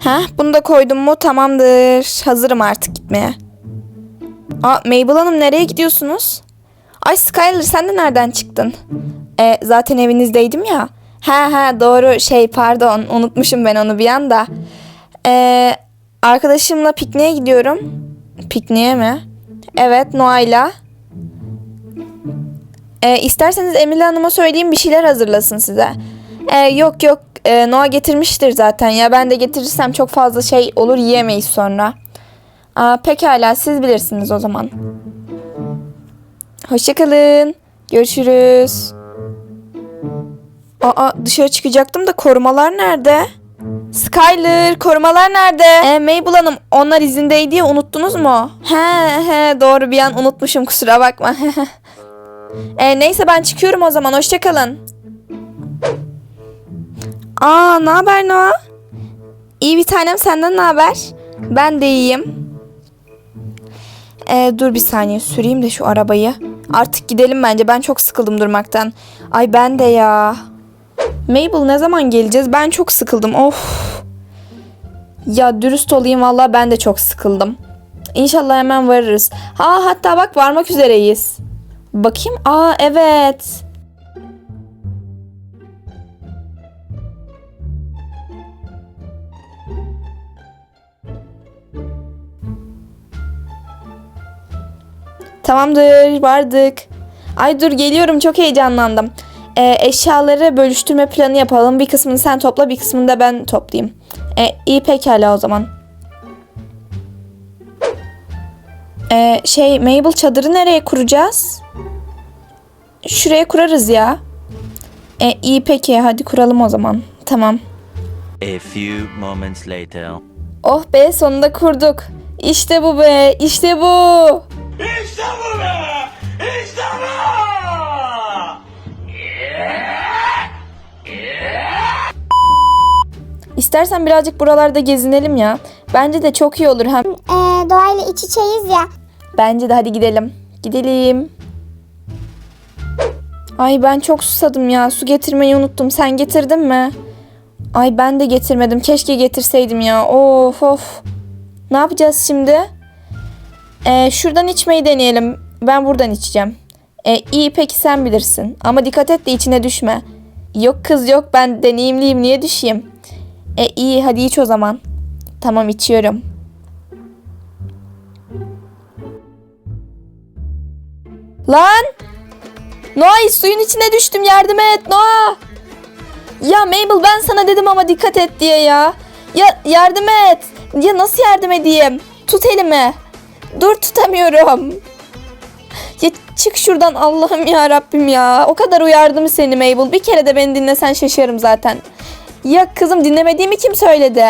Heh bunu da koydum mu tamamdır. Hazırım artık gitmeye. Aa Mabel Hanım nereye gidiyorsunuz? Ay Skyler sen de nereden çıktın? E, zaten evinizdeydim ya. Ha ha doğru şey pardon unutmuşum ben onu bir anda. E, arkadaşımla pikniğe gidiyorum. Pikniğe mi? Evet Noah'yla. E, isterseniz Emine Hanım'a söyleyeyim bir şeyler hazırlasın size. E, yok yok e, Noah getirmiştir zaten ya ben de getirirsem çok fazla şey olur yiyemeyiz sonra. Aa, pekala siz bilirsiniz o zaman. Hoşçakalın. Görüşürüz. Aa dışarı çıkacaktım da korumalar nerede? Skyler korumalar nerede? E, Mabel Hanım onlar izindeydi ya unuttunuz mu? He he doğru bir an unutmuşum kusura bakma. e, neyse ben çıkıyorum o zaman hoşçakalın. Aa ne haber Noah? İyi bir tanem senden ne haber? Ben de iyiyim. Ee, dur bir saniye süreyim de şu arabayı. Artık gidelim bence. Ben çok sıkıldım durmaktan. Ay ben de ya. Mabel ne zaman geleceğiz? Ben çok sıkıldım. Of. Ya dürüst olayım valla ben de çok sıkıldım. İnşallah hemen varırız. Ha hatta bak varmak üzereyiz. Bakayım. Aa evet. Tamamdır vardık. Ay dur geliyorum çok heyecanlandım. Ee, eşyaları bölüştürme planı yapalım. Bir kısmını sen topla bir kısmını da ben toplayayım. Ee, iyi pekala o zaman. Ee, şey Mabel çadırı nereye kuracağız? Şuraya kurarız ya. Ee, iyi peki hadi kuralım o zaman. Tamam. A few moments later. Oh be sonunda kurduk. İşte bu be işte bu. İşte bu be! İşte bu! İstersen birazcık buralarda gezinelim ya. Bence de çok iyi olur hem. Ee, doğayla iç içeyiz ya. Bence de hadi gidelim. Gidelim. Ay ben çok susadım ya. Su getirmeyi unuttum. Sen getirdin mi? Ay ben de getirmedim. Keşke getirseydim ya. Of of. Ne yapacağız şimdi? Ee, şuradan içmeyi deneyelim. Ben buradan içeceğim. Ee, iyi peki sen bilirsin. Ama dikkat et de içine düşme. Yok kız yok ben deneyimliyim. Niye düşeyim? E iyi hadi iç o zaman. Tamam içiyorum. Lan! Noah suyun içine düştüm yardım et Noah! Ya Mabel ben sana dedim ama dikkat et diye ya. Ya yardım et. Ya nasıl yardım edeyim? Tut elimi. Dur tutamıyorum. Ya çık şuradan Allah'ım ya Rabbim ya. O kadar uyardım seni Mabel. Bir kere de beni dinlesen şaşarım zaten. Ya kızım dinlemediğimi kim söyledi?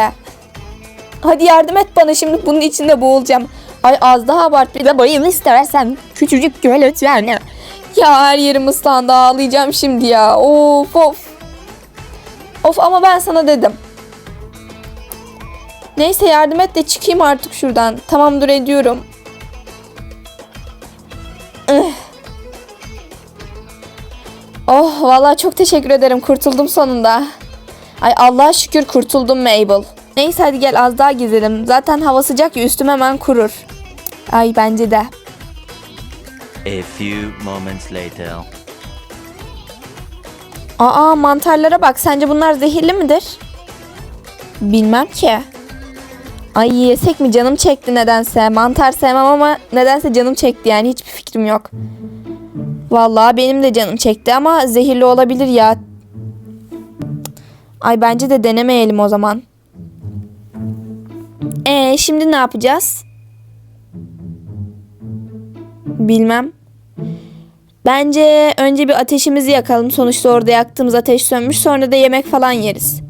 Hadi yardım et bana şimdi bunun içinde boğulacağım. Ay az daha abart bir de bayım istersen. Küçücük göl lütfen. Ya her yerim ıslandı ağlayacağım şimdi ya. Of of. Of ama ben sana dedim. Neyse yardım et de çıkayım artık şuradan. Tamam dur ediyorum. Oh vallahi çok teşekkür ederim. Kurtuldum sonunda. Ay Allah'a şükür kurtuldum Mabel. Neyse hadi gel az daha gezelim. Zaten hava sıcak ya üstüm hemen kurur. Ay bence de. A few moments later. Aa mantarlara bak. Sence bunlar zehirli midir? Bilmem ki. Ay yesek mi canım çekti nedense. Mantar sevmem ama nedense canım çekti yani hiçbir fikrim yok. Vallahi benim de canım çekti ama zehirli olabilir ya. Ay bence de denemeyelim o zaman. Ee şimdi ne yapacağız? Bilmem. Bence önce bir ateşimizi yakalım. Sonuçta orada yaktığımız ateş sönmüş. Sonra da yemek falan yeriz.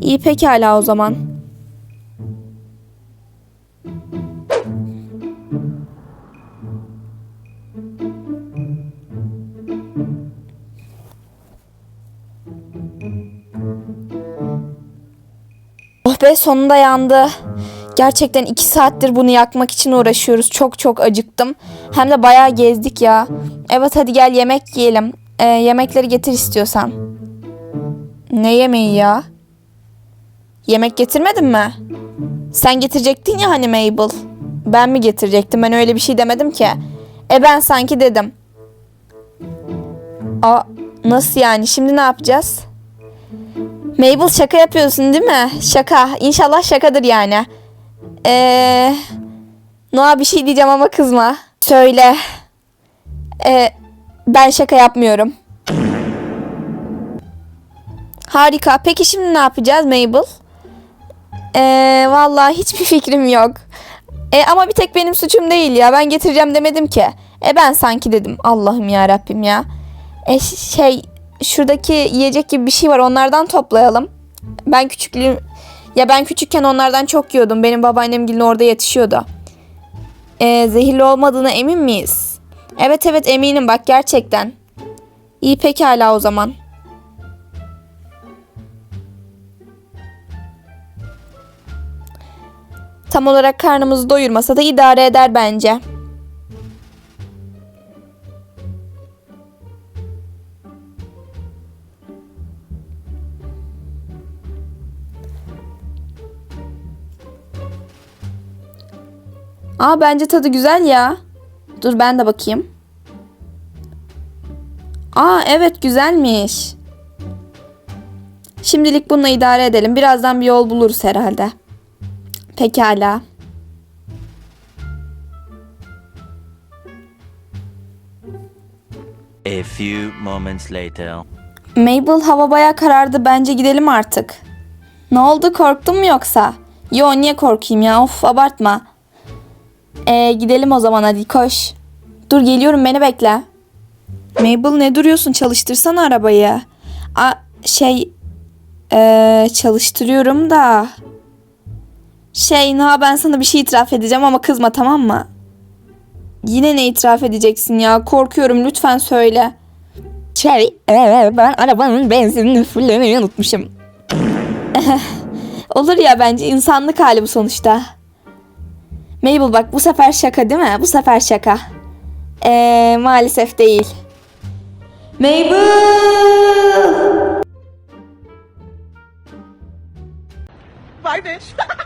İyi pekala o zaman. Oh be sonunda yandı. Gerçekten iki saattir bunu yakmak için uğraşıyoruz. Çok çok acıktım. Hem de bayağı gezdik ya. Evet hadi gel yemek yiyelim. Ee, yemekleri getir istiyorsan. Ne yemeği ya? Yemek getirmedin mi? Sen getirecektin ya hani Mabel. Ben mi getirecektim? Ben öyle bir şey demedim ki. E ben sanki dedim. Aa, nasıl yani? Şimdi ne yapacağız? Mabel şaka yapıyorsun değil mi? Şaka. İnşallah şakadır yani. Eee... Noah bir şey diyeceğim ama kızma. Söyle. Ee, ben şaka yapmıyorum. Harika. Peki şimdi ne yapacağız Mabel? Ee, vallahi hiçbir fikrim yok. E, ama bir tek benim suçum değil ya. Ben getireceğim demedim ki. E ben sanki dedim. Allah'ım ya Rabbim ya. E şey şuradaki yiyecek gibi bir şey var. Onlardan toplayalım. Ben küçüklüğüm ya ben küçükken onlardan çok yiyordum. Benim babaannem gelin orada yetişiyordu. E, zehirli olmadığına emin miyiz? Evet evet eminim bak gerçekten. İyi pekala o zaman. Tam olarak karnımızı doyurmasa da idare eder bence. Aa bence tadı güzel ya. Dur ben de bakayım. Aa evet güzelmiş. Şimdilik bununla idare edelim. Birazdan bir yol buluruz herhalde. Pekala. A few moments later. Mabel hava baya karardı. Bence gidelim artık. Ne oldu korktun mu yoksa? Yo niye korkayım ya of abartma. Ee, gidelim o zaman hadi koş. Dur geliyorum beni bekle. Mabel ne duruyorsun çalıştırsana arabayı. A şey ee, çalıştırıyorum da. Şey Noah ben sana bir şey itiraf edeceğim ama kızma tamam mı? Yine ne itiraf edeceksin ya? Korkuyorum lütfen söyle. Şey, ben arabanın benzinini fullemeyi unutmuşum. Olur ya bence insanlık hali bu sonuçta. Mabel bak bu sefer şaka değil mi? Bu sefer şaka. Eee maalesef değil. Mabel! Bye bitch.